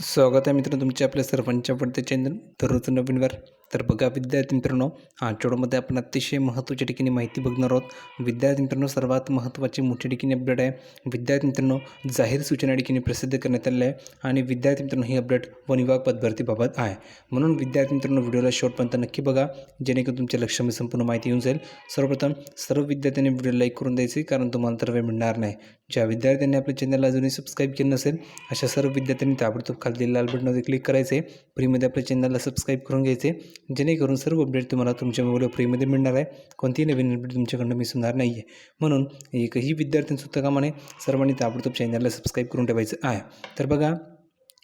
स्वागत आहे मित्र तुमच्या आपल्या सर्वांच्या आवडत्या चॅनल दररोज नवीनवर तर बघा विद्यार्थी मित्रांनो हा व्हिडिओमध्ये आपण अतिशय महत्त्वाच्या ठिकाणी माहिती बघणार आहोत. विद्यार्थी मित्रांनो सर्वात महत्त्वाची मोठी ठिकाणी अपडेट आहे. विद्यार्थी मित्रांनो जाहीर सूचना ठिकाणी प्रसिद्ध करण्यात आलेलं आहे आणि विद्यार्थी मित्रांनो ही अपडेट वन विभाग पदभरतीबाबत आहे. म्हणून विद्यार्थी मित्रांनो व्हिडिओला शेवटपर्यंत नक्की बघा. जेणेकरून तुमच्या लक्षामध्ये संपूर्ण माहिती येऊन जाईल. सर्वप्रथम सर्व विद्यार्थ्यांनी व्हिडिओ लाईक करून द्यायचे कारण तुम्हाला तर वेळ मिळणार नाही. ज्या विद्यार्थ्यांनी आपल्या चॅनलला अजूनही सबस्क्राईब केलं नसेल अशा सर्व विद्यार्थ्यांनी ताबडतोब खाली लाल बटनमध्ये क्लिक करायचे. फ्रीमध्ये आपल्या चॅनलला सबस्क्राईब करून घ्यायचे. जेणेकरून सर्व अपडेट तुम्हाला तुमच्या मोबाईलवर फ्रीमध्ये मिळणार आहे. कोणतीही नवीन अपडेट तुमच्याकडनं मिस होणार नाही आहे म्हणून एकही विद्यार्थ्यांसुद्धा कामाने सर्वांनी ताबडतोब चॅनलला सबस्क्राईब करून ठेवायचं आहे. तर बघा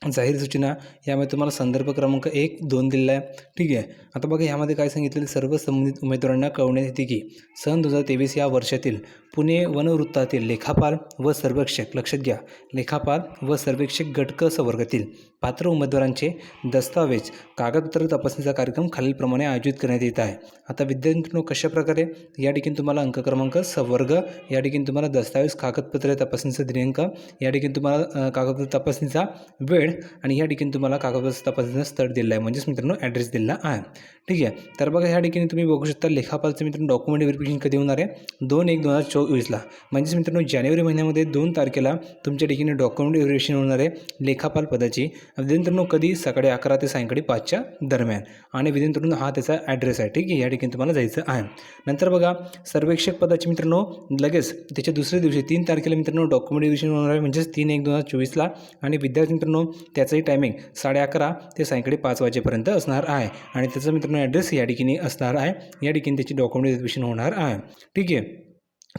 जाहीर सूचना यामध्ये तुम्हाला संदर्भ क्रमांक एक दोन दिलेला आहे. ठीक आहे? आता बघा यामध्ये काय सांगितलेलं सर्व संबंधित उमेदवारांना कळवण्यात येते की सन दोन हजार तेवीस या वर्षातील पुणे वनवृत्तातील लेखापाल व सर्वेक्षक लक्षात घ्या लेखापाल व सर्वेक्षक गटक क संवर्गातील पात्र उमेदवारांचे दस्तावेज कागदपत्र तपासणीचा कार्यक्रम खालीलप्रमाणे आयोजित करण्यात येत आहे. आता विद्यार्थ्यांनो कशा प्रकारे या ठिकाणी तुम्हाला अंक क्रमांक संवर्ग या ठिकाणी तुम्हाला दस्तावेज कागदपत्रे तपासणीचा दिनांक या ठिकाणी तुम्हाला कागदपत्र तपासणीचा वेळ आणि या ठिकाणी तुम्हाला कागदपत्र तपासणीचा स्थळ दिलेला आहे. म्हणजेच मित्रांनो ॲड्रेस दिलेला आहे. ठीक आहे. तर बघा ह्या ठिकाणी तुम्ही बघू शकता लेखापालचं मित्रांनो डॉक्युमेंट व्हेरिफिकेशन कधी होणार आहे? दोन एक दोन हजार चोवीसला. म्हणजेच मित्रांनो जानेवारी महिन्यामध्ये दोन तारखेला तुमच्या ठिकाणी डॉक्युमेंट व्हेरिफिकेशन होणार आहे लेखापाल पदाची. विद्यार्थ्यांनो कधी सकाळी अकरा ते सायंकाळी पाचच्या दरम्यान. आणि विद्यार्थ्यांनो हा त्याचा ॲड्रेस आहे ठीक आहे? या ठिकाणी तुम्हाला जायचं आहे. नंतर बघा सर्वेक्षक पदाचे मित्रांनो लगेच त्याच्या दुसऱ्या दिवशी तीन तारखेला मित्रांनो डॉक्युमेंट व्हेरिफिकेशन होणार आहे म्हणजेच तीन एक दोन हजार चोवीसला. आणि विद्यार्थी मित्रांनो त्याचंही टायमिंग साडे अकरा ते सायंकाळी पाच वाजेपर्यंत असणार आहे. आणि त्याचा मित्रांनो ॲड्रेस या ठिकाणी असणार आहे. या ठिकाणी त्याची डॉक्युमेंट व्हेरिफिकेशन होणार आहे. ठीक आहे?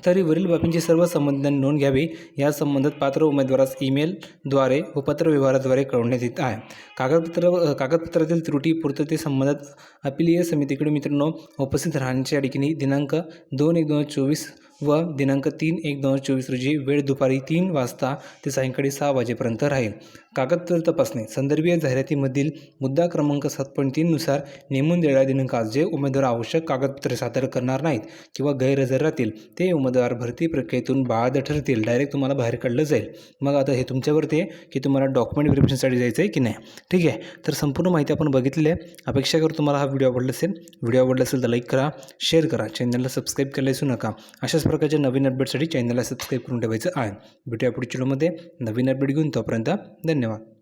तरी वरील बाबींची सर्व संबंधांनी नोंद घ्यावी. या संबंधात पात्र उमेदवारास ईमेलद्वारे व पत्रव्यवहाराद्वारे कळवण्यात येत आहे. कागदपत्र कागदपत्रातील त्रुटी पूर्तते संबंधात अपिलीय समितीकडे मित्रांनो उपस्थित राहण्याच्या या ठिकाणी दिनांक दोन एक दोन हजार चोवीस व दिनांक तीन एक दोन हजार चोवीस रोजी वेळ दुपारी तीन वाजता ते सायंकाळी सहा वाजेपर्यंत राहील. कागदपत्र तपासणी. संदर्भीय जाहिरातीमधील मुद्दा क्रमांक सात पॉईंट तीननुसार नेमून दिलेल्या दिनांकात जे उमेदवार आवश्यक कागदपत्रे सादर करणार नाहीत किंवा गैरहजर राहतील ते उमेदवार भरती प्रक्रियेतून बाद ठरतील डायरेक्ट तुम्हाला बाहेर काढलं जाईल. मग आता हे तुमच्यावरती आहे की तुम्हाला डॉक्युमेंट व्हेरिफिकेशनसाठी जायचं आहे की नाही? ठीक आहे? तर संपूर्ण माहिती आपण बघितली आहे. अपेक्षा करतो तुम्हाला हा व्हिडिओ आवडला असेल व्हिडिओ आवडला असेल तर लाईक करा शेअर करा. चॅनलला सबस्क्राईब करायला विसरू नका. अशाच प्रकारच्या नवीन अपडेटसाठी चॅनलला सबस्क्राईब करून ठेवायचं आहे. भेटूया पुढच्या व्हिडिओमध्ये नवीन अपडेट घेऊन तोपर्यंत धन्यवाद.